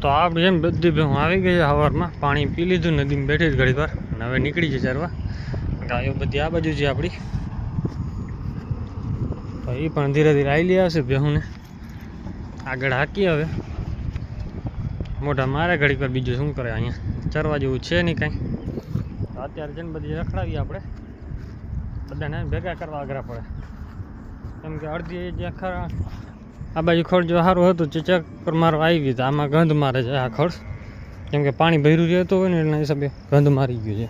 તો આપણી એમ બધી ભેહું આવી ગઈ છે સવારમાં પાણી પી લીધું, નદીમાં બેઠી જ ઘડી વાર. હવે નીકળી છે ચારવા. ગાયો બધી આ બાજુ છે આપણી. તો એ પણ ધીરે ધીરે આવી આવશે ભેહુંને. આગળ હાકી હવે. મોઢા મારે ઘડી પર બીજું શું કરે અહીંયા? ચરવા જેવું છે નહીં કાંઈ. તો અત્યારે છે ને બધી રખડાવીએ આપણે. બધાને ભેગા કરવા આગ્રહ પડે કેમ કે અડધી જે ખરા આ બાજુ ખડ જો સારું હતું ચેચક પર મારો આવી તો આમાં ગંધ મારે છે આ ખડ. કેમ કે પાણી ભર્યું રહેતું હોય ને એના હિસાબે ગંધ મારી ગયો છે.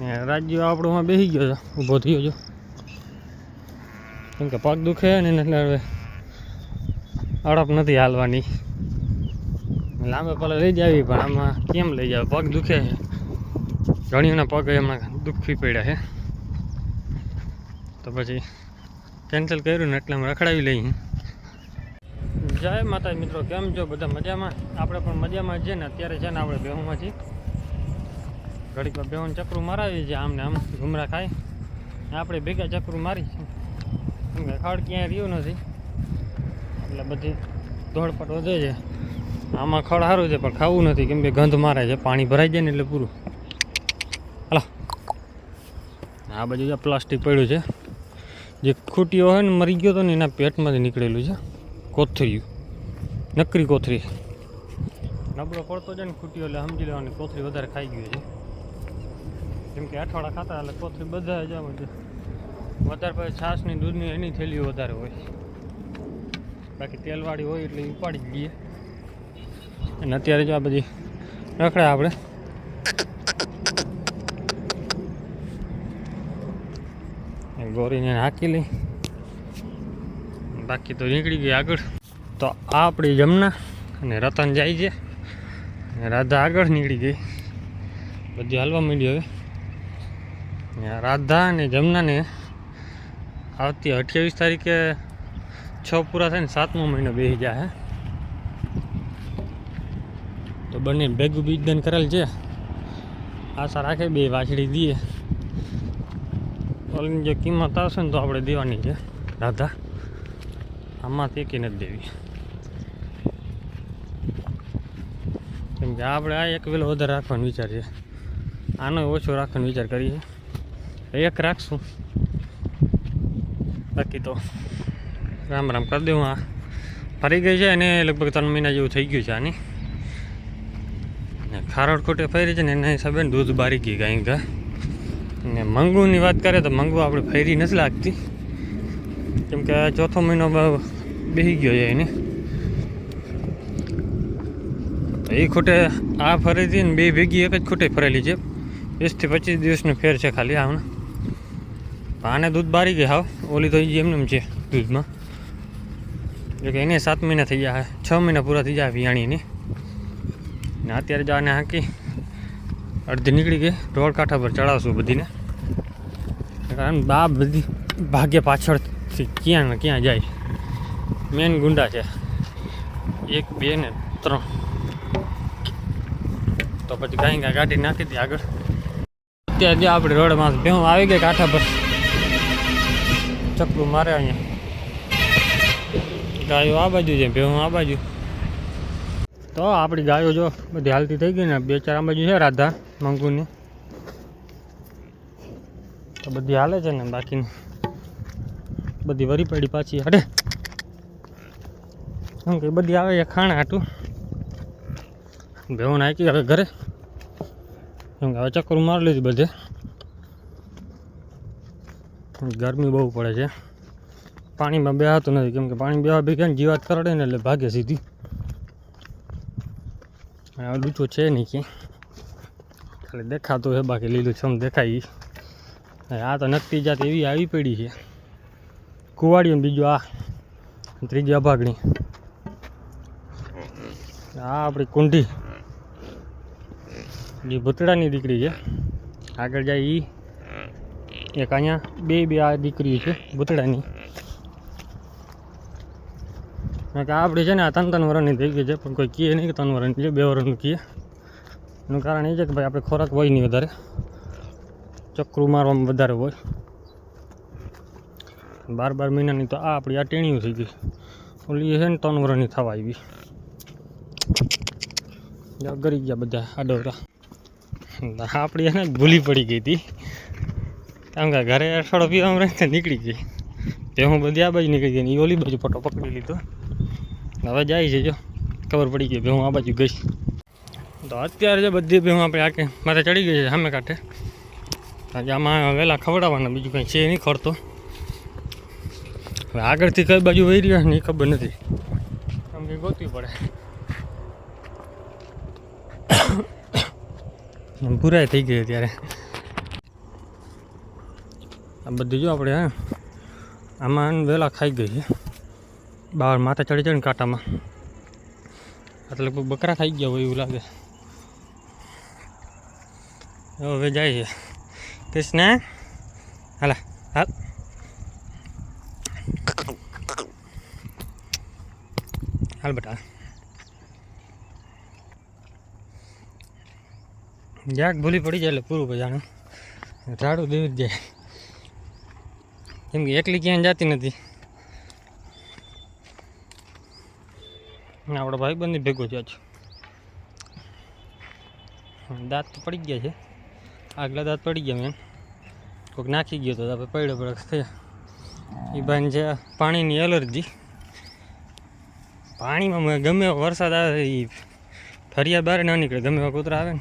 ને રાજ્યો આપણોમાં બેસી ગયો છે, ઊભો થયો છે. કેમ કે પગ દુખે ને એટલે હવે અડપ નથી હાલવાની. લાંબે પલે લઈ જાવી પણ આમાં કેમ લઈ જાવ પગ દુખે છે. ઘણીઓના પગ એમના દુખી પડ્યા છે. તો પછી કેન્સલ કર્યું ને એટલે અમે રખડાવી લઈએ. જય માતા મિત્રો, કેમ છો? બધા મજામાં? આપણે પણ મજામાં છે ને, અત્યારે છે ને આપણે બેહુમાંથી ઘડીક બેહું ચક્રું મરાવી છે આમને આમ ઘુમરા ખાય. આપણે ભેગા ચક્રું મારી છે ખાડ ક્યાંય રહ્યું નથી. એટલે બધી ધોળપટ વધે છે. આમાં ખડ સારું છે, પણ ખાવું નથી. કેમ કે ગંધ મારે છે, પાણી ભરાઈ જાય ને એટલે પૂરું. હાલો. આ બાજુ જે પ્લાસ્ટિક પડ્યું છે, જે ખૂટીઓ હોય ને, મરી ગયો હતો ને એના પેટમાંથી નીકળેલું છે. કોથળીયું. નકરી કોથરી. નબળો પડતો જાય ને ખૂટીઓ એટલે સમજી લેવાની કોથરી વધારે ખાઈ ગયો છે. કેમ કે અઠવાડા ખાતા એટલે કોથરી બધા જ વધારે પછી છાશની, દૂધની, એની થેલીઓ વધારે હોય. બાકી તેલવાળી હોય એટલે ઉપાડી જ લઈએ અને અત્યારે જો આ બધી રખડે આપણે. ગોરીને હાકી લઈ. બાકી તો નીકળી ગઈ આગળ. તો આ આપણી જમના અને રતન જાય છે. અને રાધા આગળ નીકળી ગઈ. બધી હાલવા માંડી હવે. રાધા અને જમનાને આવતી અઠ્યાવીસ તારીખે છ પૂરા થાય ને સાતમો મહિનો બેસી જાય તો બંને ભેગું બીજદાન કરેલ છે. આશા રાખે બે વાછડી દઈએ ઓલની જે કિંમત આવશે ને તો આપણે દેવાની છે. રાધા, આમાંથી એકી નથી દેવી? કેમ કે આપણે આ એક વેલો વધારે રાખવાનો વિચાર છે. આનો ઓછો રાખવાનો વિચાર કરીએ. એક રાખશું. બાકી તો રામ રામ કરી દઉં આ. ફરી ગઈ છે અને લગભગ ત્રણ મહિના જેવું થઈ ગયું છે આની. ને ખારોડ ખોટે ફરી છે ને એના હિસાબે દૂધ બારી ગઈ ગાય ગા. ને મંગુની વાત કરીએ તો મંગુ આપણે ફેરી નથી લાગતી. કેમ કે ચોથો મહિનો બેસી ગયો છે એને તો એ ખોટે આ ફરીથી ને બે ભેગી એક જ ખોટે ફરેલી છે. વીસથી પચીસ દિવસનો ફેર છે ખાલી આમને આને દૂધ બારી ગઈ હાવ. ઓલી તો એમને એમ છે દૂધમાં. એટલે કે એને સાત મહિના થઈ ગયા, છ મહિના પૂરા થઈ જાય વિયાણીને ને અત્યારે જ આને હાંકી, અડધી નીકળી ગઈ રોડ કાંઠા પર ચડાવશું બધીને. કારણ બા બધી ભાગ્ય પાછળથી ક્યાં ક્યાં જાય. મેન ગુંડા છે. એક, બે ને ત્રણ. તો પછી ગાય ગાય ગાડી નાખી હતી આગળ. અત્યારે જે આપણે રોડમાં ભેહું આવી ગઈ કાંઠા પર. ચકલું મારે અહીંયા. ગાયો આ બાજુ છે, ભેહું આ બાજુ. તો આપણી ગાયો જો બધી હાલતી થઈ ગઈ ને, બે ચાર આ બાજુ છે રાધા, મંગુની. તો બધી હાલે છે ને બાકી બધી વરી પડી પાછી. હડે શું કે બધી આવે છે, ખાણ હાટું? ભેવું નાખી હવે ઘરે. કેમ કે હવે ચક્કર મારી લીધી બધે. ગરમી બહુ પડે છે. પાણીમાં બેહાતું નથી. કેમ કે પાણી બેવા ભેગા ને જીવાત કરડે ને એટલે ભાગે સીધી. હવે આ છે નહીં કે. ખાલી દેખાતું છે, બાકી લીલું છમ દેખાય. આ તો નક્કી જાત એવી આવી પડી છે. કુવાડીઓ બીજું આ. ત્રીજી અભાગણી. આ આપણી કુંડી. જે ભૂતડાની દીકરી છે. આગળ જાય એ એક અહીંયા બે બે આ દીકરી છે, ભૂતડાની. કે આપણી છે ને આ ત્રણ ત્રણ વરણની થઈ ગઈ છે, પણ કોઈ કીએ નહીં કે ત્રણ વર્ષની છે બે વરણનું કીએ એનું કારણ એ છે કે ભાઈ આપણે ખોરાક હોય નહીં વધારે. ચક્રુ મારવામાં વધારે હોય. બાર બાર મહિનાની તો આ આપણી આ ટેણીઓ થઈ ગઈ. ઓલી છે ને ત્રણ વરણની થવા આવી. ગરી ગયા બધા આડોરા આપણી એને ભૂલી પડી ગઈ હતી. કેમ કે ઘરે અઠવાડો પીવા રહે તો નીકળી ગઈ. તે હું બધી આ બાજુ નીકળી ગઈ ને ઓલી બાજુ ફોટો પકડી લીધો. હવે જાય છે જો, ખબર પડી ગઈ ભેહું આ બાજુ ગઈ. તો અત્યારે જે બધી ભેહું આપણે આકે માથે ચડી ગઈ છે સામે કાંઠે. કારણ આમાં વહેલા ખવડાવવાના, બીજું કંઈ છે નહીં ખરતો હવે આગળથી કઈ બાજુ વહી રહ્યા ને એ ખબર નથી. આમ કે ગોતવી પડે. પૂરાય થઈ ગઈ ત્યારે આ બધું જો આપણે, હા, આમાં વહેલા ખાઈ ગઈ છે. બહાર માથે ચડી જાય ને કાંટામાં. એટલે લગભગ બકરા ખાઈ ગયા હોય એવું લાગે. હવે જાય છે. કૃષ્ણ, હાલા, હાલ. હાલ બેટા. જાક ભૂલી પડી જાય એટલે પૂરું બજાનું ઝાડું દેવી જ જાય. કેમ કે એકલી ક્યાંય જાતી નથી. આપણો ભાઈ બંધ ભેગો છે. આજ દાંત તો પડી ગયા છે. આગલા દાંત પડી ગયા મેં. કોઈક નાખી ગયો તો આપણે પડ્યો પડક થયા. એ ભાઈને છે પાણીની એલર્જી. પાણીમાં ગમે વરસાદ આવે એ ફરિયા બહાર ના નીકળે. ગમે એવા કૂતરા આવે ને.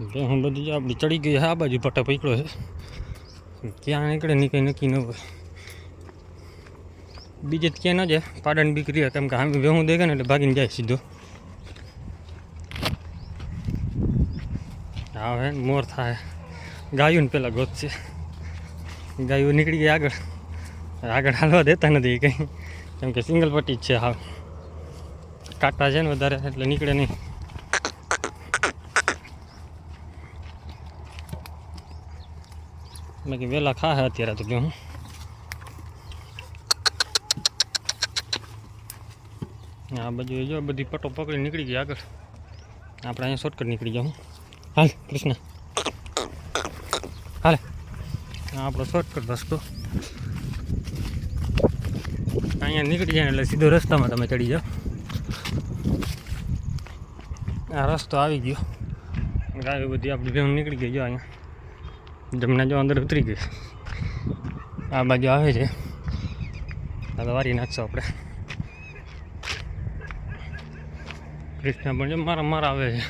હું બધી આપણી ચડી ગઈ આ બાજુ પટ્ટો પકડ્યો છે. ક્યાં નીકળે ની કંઈ નક્કી ન હોય. બીજે ક્યાં ન જાય, પાડાની બીક રહે કેમ કે આમ હું દેખે ને એટલે ભાગીને જાય સીધો. આવે મોર થાય. ગાયું પેલા ગોત છે. ગાયું નીકળી ગઈ આગળ. આગળ હાલવા દેતા નથી કંઈ. કેમ કે સિંગલ પટ્ટી જ છે, હા. કાંટા છે ને વધારે, એટલે નીકળે નહીં. બાકી વહેલા ખા અત્યારે તો કે આ બાજુ જો બધી પટો પકડી નીકળી ગઈ આગળ. આપણે અહીંયા શોર્ટકટ નીકળી જાઉં હાલ, કૃષ્ણ. હાલે. આપણો શોર્ટકટ રસ્તો. અહીંયા નીકળી જાય એટલે સીધો રસ્તામાં તમે ચડી જાઓ. આ રસ્તો આવી ગયો. ગાયો બધી આપણી નીકળી ગઈ જો અહીંયા. જમણા જો અંદર ઉતરી ગઈ આ બાજુ આવે છે. તો વારી નાખશો આપણે. કૃષ્ણ પણ જો મારા મારા આવે છે.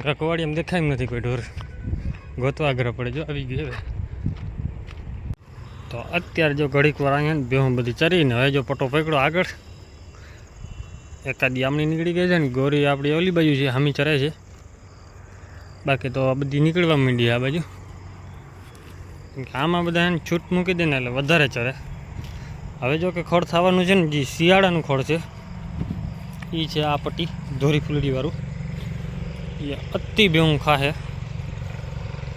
કાકવાડી એમ દેખાય એમ નથી કોઈ ઢોર. ગોતવા આગળ પડે જો આવી ગયો હવે. તો અત્યારે જો ઘડીક વાર અહીંયા બેહું બધી ચરીને. હવે જો પટો પકડો આગળ. એકાદી આમની નીકળી ગઈ છે ને, ગોરી આપણી ઓલી બાજુ છે, હામી ચરે છે. બાકી તો આ બધી નીકળવા માંડી આ બાજુ. આમાં બધા એને છૂટ મૂકી દે ને એટલે વધારે ચડે. હવે જો કે ખોળ થવાનું છે ને, જે શિયાળાનું ખોળ છે એ છે આ પટ્ટી, ધોરી ફૂલડીવાળું. એ અતિ બેવું ખાહે.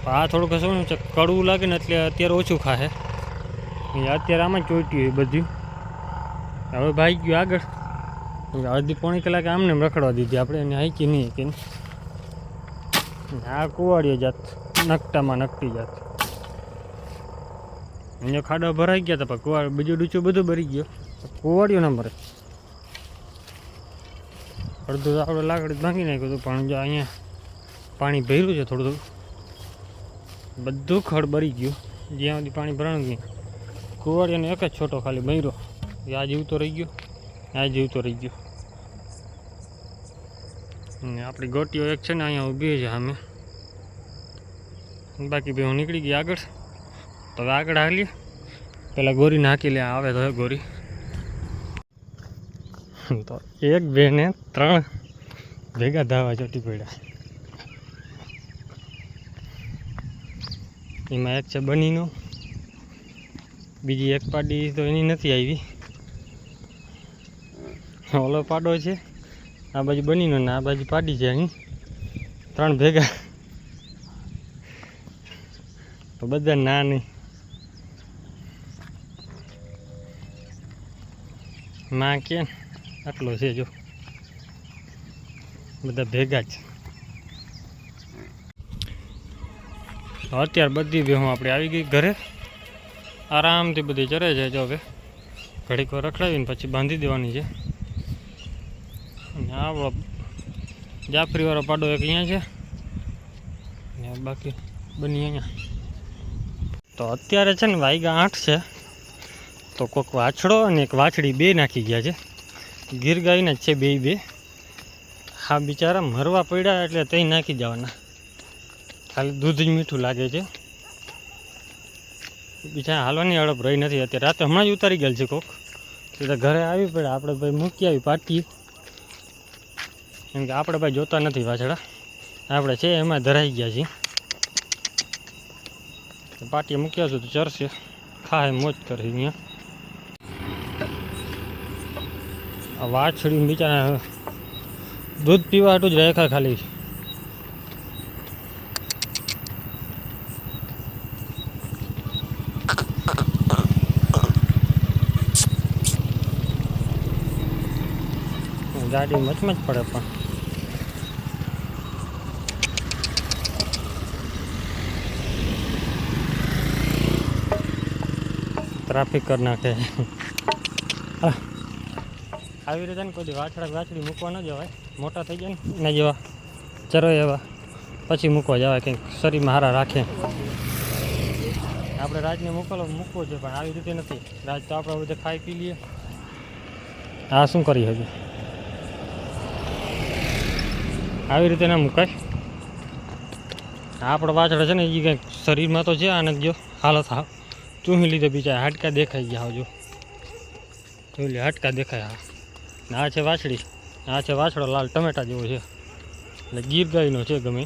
આ થોડુંક શું છે કડવું લાગે ને એટલે અત્યારે ઓછું ખાહે. અત્યારે આમાં ચોટ્યું હોય બધું. હવે ભાઈ ગયું આગળ. અડધી પોણી કલાકે આમને રખડવા દીધી આપણે, એને હાઈકી નહીં કે આ કુવાડીઓ જાત. નકટામાં નકટી જાત. અહીંયા ખાડા ભરાઈ ગયા હતા પણ કુવાડ, બીજું ડૂચું બધું ભરી ગયો. કુવાડીઓ ના મરે અડધું તો આપણે લાકડી ભાંગી નાખ્યું હતું, પણ જો અહીંયા પાણી ભર્યું છે થોડું થોડું. બધું ખડ ભરી ગયું. જ્યાં સુધી પાણી ભરાણું ગયું કુવાડીઓને એક જ છોટો ખાલી ભર્યો આ જીવતો રહી ગયો. આ જીવતો રહી ગયો. અને આપણી ગોટીઓ એક છે ને અહીંયા ઊભી છે અમે બાકી બે હું નીકળી ગઈ આગળ. તો હવે આગળ હાલીએ. પેલા ગોરી નાખી લે, આવે તો ગોરી. તો એક, બે ને ત્રણ ભેગા ધાવા ચોટી પડ્યા. એમાં એક છે બનીનો. બીજી એક પાડી તો એની નથી આવી. ઓલો પાડો છે. આ બાજુ બનીનો ને આ બાજુ પાડી છે અહીં ત્રણ ભેગા. તો બધા ના નહીં. માં કે આટલો છે જો. બધા ભેગા જ. અત્યારે બધી ભેહું આપણે આવી ગઈ ઘરે. આરામથી બધી ચરે છે જો હવે. ઘડીક વાર રખડાવીને પછી બાંધી દેવાની છે. આપણો જાફરીવાળો પાડો એક અહીંયા છે. ને બાકી બની અહીંયા. તો અત્યારે છે ને વાગ્યા આઠ છે. તો કોઈક વાછડો અને એક વાછડી બે નાખી ગયા છે. ગીર ગાયના જ છે બે બે. હા, બિચારા મરવા પડ્યા એટલે તઈ નાખી જવાના. ખાલી દૂધ જ મીઠું લાગે છે. બિચારા હાલવાની અડપ રહી નથી. અત્યારે રાતે હમણાં જ ઉતારી ગયેલ છે કોક. એટલે ઘરે આવી પડે આપણે ભાઈ મૂકી આવી પાટીએ કેમ કે આપણે ભાઈ જોતા નથી વાછડા. આપણે છે એમાં ધરાઈ ગયા છીએ. પાટી મૂક્યા છું તો ચરશે. ખાય મોજ કરે અહીંયા. વાછડી બિચારા દૂધ પીવા હાટું જ રાખ્યા ખાલી. ગાડી મચમચ પડે પણ. ટ્રાફિક કરી નાખે. હા. આવી રીતે ને કોઈ દી વાછડા વાછડી મૂકવા ન જવાય. મોટા થઈ જાય ને, એના જેવા ચરો એવા. પછી મૂકવા જવાય કંઈક શરીરમાં હારા રાખે. આપણે રાજને મોકલો, મૂકવો છે, પણ આવી રીતે નથી. રાજ તો આપણે બધે ખાઈ પી લઈએ આ શું કરી હજુ આવી રીતે ના મુકાય. આપણો વાછડા છે ને એ કંઈક શરીરમાં તો છે આનંદ જો હાલત હા. ચૂંહી લીધે બીજા હાડકા દેખાઈ ગયા હજુ જોઈ લે, હાડકા દેખાય હા. આ છે વાછડી. આ છે વાછડો લાલ ટમેટા જેવો છે. એટલે ગીર ગાયનો છે ગમે.